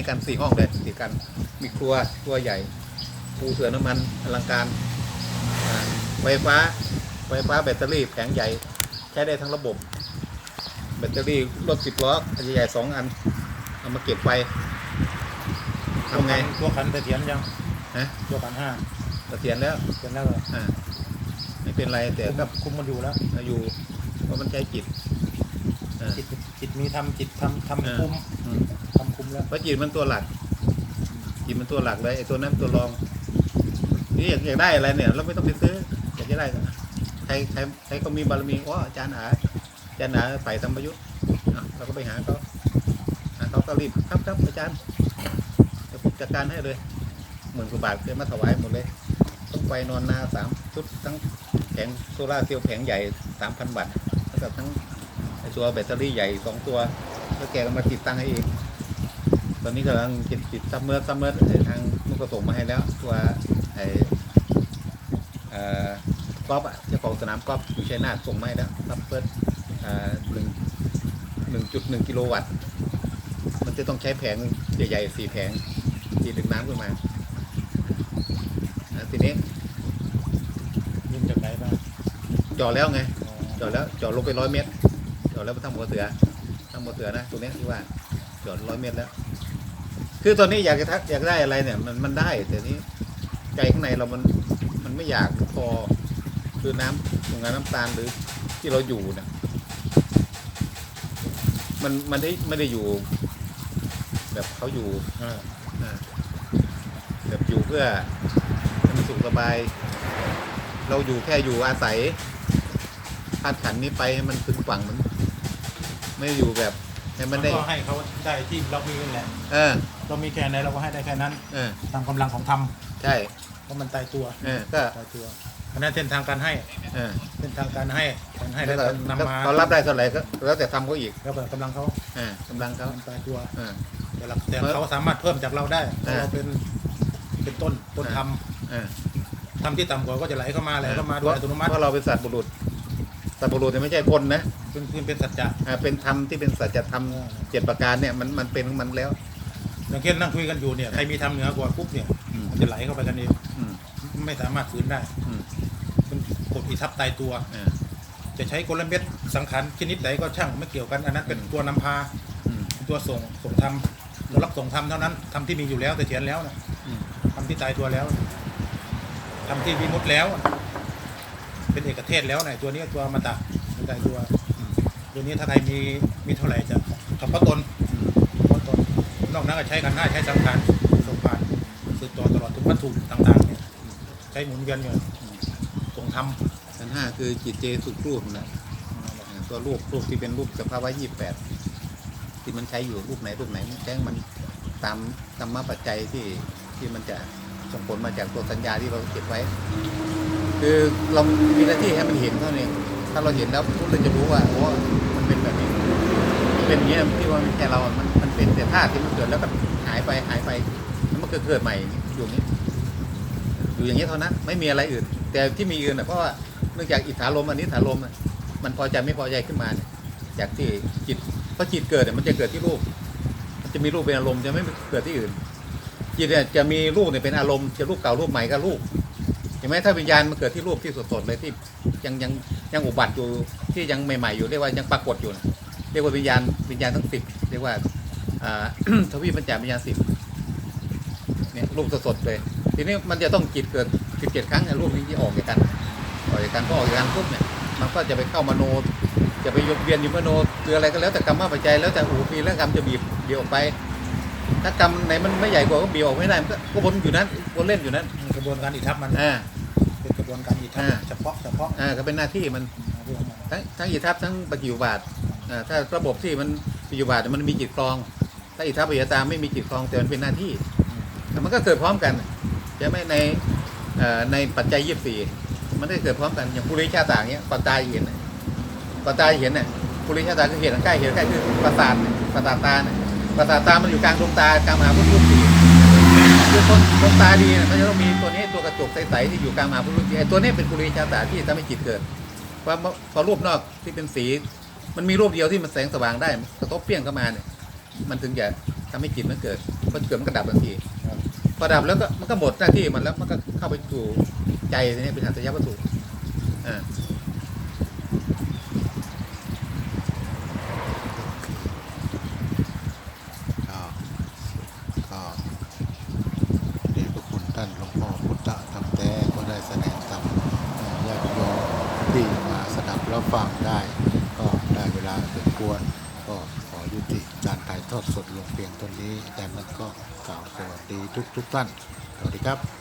ให้กันสี่ห้องเลยติดกัน มีครัวครัวใหญ่ปูเสือน้ำมันอลังการอ่าไฟฟ้าไฟฟ้าแบตเตอรี่แผงใหญ่ใช้ได้ทั้งระบบ แบตเตอรี่รถสิบล้ออันใหญ่ๆสองอัน เอามาเก็บไฟทำไงตัวขันเสถียรยังฮะตัวขันห้าเกษียณแล้วเสร็จแล้วเหรออ่าไม่เป็นไรแต่ก็คุมมันอยู่แล้วอยู่เพราะมันใช้จิตอ่าจิตจิตมีทำจิตทำเออทำคุมอืม ทำคุมแล้วเพราะจิตมันตัวหลักจิตมันตัวหลักเลยไอ้ตัวนั้นตัวรองนี่อยากอยากได้อะไรเนี่ยเราไม่ต้องไปซื้ออยากจะได้ใครใครใครก็มีบารมีอ๋ออาจารย์อาอาจารย์อาไปทำประยุทธ์เราก็ไปหาเขาหาเขาก็รีบครับครับอาจารย์เดี๋ยวผมจัดการให้เลยหมื่นกว่าบาทเคยมาถวายหมดเลยต้องไฟนอนนาสามชุดทั้งแผงโซล่าเซลล์แผงใหญ่สามพันวัตต์แล้วก็ทั้งไอตัวแบตเตอรี่ใหญ่สองตัว แล้วแกก็มาติดตั้งให้เอง ตอนนี้กำลังติดติดซัมเมอร์ซัมเมอร์ทางนุกส่งมาให้แล้วตัวไอ้เอ่อกอล์ฟอะเจ้าของสนามกอล์ฟอยู่ชัยนาทส่งมาให้แล้วซัมเมอร์อ่าหนึ่งหนึ่งจุดหนึ่งกิโลวัตต์ มันจะต้องใช้แผงใหญ่ๆสี่แผงที่ดึงน้ำขึ้นมาทีนี้ยิงจากไหนบ้างจาะแล้วไงอ๋อแล้วจาะลงไปร้อยเมตรจาะแล้วไปทำหัวเสือทำหัวเสือนะตรงนี้ที่ว่าจาะร้อยเมตรแล้ว คือตอนนี้อยากจะทักอยากได้อะไรเนี่ย มันมันได้ แต่นี้ใจข้างในเรามันมันไม่อยากพอคือน้ำโรงงานน้ำตาลหรือที่เราอยู่เนี่ยมันมันได้ไม่ได้อยู่ แบบเขาอยู่เอออ่าแบบอยู่เพื่อให้มันสุขสบาย เราอยู่แค่อยู่อาศัยคาดขันนี้ไปให้มันถึงฝั่งมัน ไม่ได้อยู่แบบให้มันได้ก็ให้เขาได้ที่เรามีนั่นแหละเออ เรามีแค่ไหนเราก็ให้ได้แค่นั้นเออตามกำลังของธรรมใช่เพราะมันตายตัวเออก็ตายตัวอันนั้นเส้นทางการให้เออเส้นทางการให้การให้แล้แล้ววก็ก็นำมาเขารับได้เท่าไหร่ก็แล้วแต่ทำเขาอีกแล้วก็กำลังเขาเออกำลังเขามันตายตัว เออ แต่เราแต่เขาสามารถเพิ่มจากเราได้เพราะอ่าเราเป็นเป็นต้นต้นธรรมเออ ธรรมที่ต่ำกว่าก็จะไหลเข้ามาไหลเข้ามาโดเพยราะอัตโนมัติเพราะเราเป็นสัตว์บุรุษ สัตว์บุรุษเนี่ยไม่ใช่คนนะเป็นเป็นเป็นสัจจะอ่าเป็นธรรมที่เป็นสัจธรรมเจ็ดประการเนี่ยมันมันเป็นของมันแล้ว อย่างเช่นนั่งคุยกันอยู่เนี่ยใครมีธรรมเหนือกว่าปุ๊บเนี่ยอืม มันจะไหลเข้าไปกันเองอืมไม่สามารถฝืนได้ อืมเป็นกฎอิทับตายตัว เออ จะใช้กลเม็ดสังขารชนิดไหนก็ช่างไม่เกี่ยวกันอันนั้นเป็นตัวนำพาอืมเป็นตัวส่งส่งธรรมตัวรับส่งธรรมเท่านั้นธรรมที่มีอยู่แล้วแต่เขียนแล้วนะอืมธรรมที่ตายตัวแล้วธรรมที่วิมุตต์แล้วเป็นเอกเทศแล้วนะตัวนี้ตัวอมตะเป็นตายตัว อืมตัวนี้ถ้าใครมีมีเท่าไหร่จะทำพระตนอืมพระตน นั้นก็ใช้กันห้าใช้สังขารส่งผ่านสืบต่อตลอดถึงวัตถุต่างๆเนี่ยใช้หมุนเวียนอยู่ส่งธรรมขันห้าคือจิตเจสุขรูปนะอ่าตัวรูปรูปที่เป็นรูปสภาวะยี่แปดที่มันใช้อยู่รูปไหนรูปไหนมันใช้มันตามกรรมาปัจจัยที่ที่มันจะส่งผลมาจากตัวสัญญาที่เราเก็บไว้ คือเรามีหน้าที่ให้มันเห็นเท่านี้ถ้าเราเห็นแล้วเราจะรู้ว่าโอ้มันเป็นแบบนี้เป็นอย่างนี้ยที่ว่าไม่ใช่เราอะมัน เป็นแต่ธาตุที่มันเกิดแล้วก็หายไปหายไปแล้วมันก็เกิดใหม่อยู่อย่างนี้ อยู่อย่างนี้เท่านั้นไม่มีอะไรอื่น แต่ที่มีอื่นน่ะเพราะว่าเนื่องจากอิทธาลมอันนี้ฐานลมมันพอใจไม่พอใจขึ้นมาจากที่จิตเพราะจิตเกิดเนี่ยมันจะเกิดที่รูป มันจะมีรูปเป็นอารมณ์จะไม่เกิดที่อื่น จิตเนี่ยจะมีรูปเนี่ยเป็นอารมณ์จะรูปเก่ารูปใหม่ก็รูปเห็นไหมถ้าวิญญาณมันเกิดที่รูปที่สดๆเลยที่ยังยังยังอุบัติอยู่ที่ยังใหม่ๆอยู่เรียกว่ายังปรากฏอยู่นะเรียกว่าวิญญาณวิญญาณทั้งสิบเรียกว่า ทวีปัญจวิญญาณสิบเนี่ยรูปสดๆเลย ทีนี้มันจะต้องจิตเกิดสิบเจ็ดครั้งในรูปนี้ที่ออกจากกัน ออกจากกันพอออกจากกันปุ๊บเนี่ยมันก็จะไปเข้ามโน จะไปยกเวียนอยู่มโนคืออะไรก็แล้วแต่กรรมปัจจัยแล้วแต่อูปีแล้วกรรมจะบีบบีบออกไป ถ้ากรรมไหนมันไม่ใหญ่กว่าก็บีบออกไม่ได้มันก็ก็วนอยู่นั้นวนเล่นอยู่นั้นกระบวนการอิทับมันอ่าเป็นกระบวนการอิทับอ่าเฉพาะเฉพาะอ่าก็เป็นหน้าที่มันทั้งทั้งอิทัพทั้งปฏิบัติบาทอ่าถ้าระบบที่มันปฏิบัติบาทมันมีจิตครอง ถ้าอิทัพปฏิตามไม่มีจิตครองแต่มันเป็นหน้าที่แต่มันก็เกิดพร้อมกันใช่ไหมในเอ่อในปัจจัยยี่สี่มันได้เกิดพร้อมกันอย่างปุริชาต่างเนี้ยก่อนตายเห็นน่ะก่อนตายเห็นเนี่ยปุริชาตาคือเห็นใกล้เห็นใกล้คือประสาทเนี่ยประสาทตาเนี่ยประสาทตามันอยู่กลางดวงตากลางมหาพุทธรูปสี่คือคนดวงตาดีเนี่ยมันจะต้องมีตัวนี้ตัวกระจกใสๆที่อยู่กลางมหาพุทธรูปสี่ไอ้ตัวนี้เป็นปุริชาตาที่ทำให้จิตเกิดพอพอรูปนอกที่เป็นสี มันมีรูปเดียวที่มันแสงสว่างได้กระทบเปรี้ยงเข้ามาเนี่ย มันถึงจะทำให้จิตมันเกิดพอเกิดมันก็ดับทันทีครับพอดับแล้วก็มันก็หมดหน้าที่มันแล้วมันก็เข้าไปสู่ใจทีนี้เป็นหัตถยวัตถุอ่าก็ก็เดชพระคุณท่านหลวงพ่อพุทธธรรมแท้ก็ได้แสดงธรรมเอ่อญาติโยมที่มาสดับรับฟังได้ก็ได้เวลาสมควร ก็ขอยุติการถ่ายทอดสดลงเพียงเท่านี้ แต่มันก็กล่าวสวัสดีทุกทุกๆท่าน สวัสดีครับ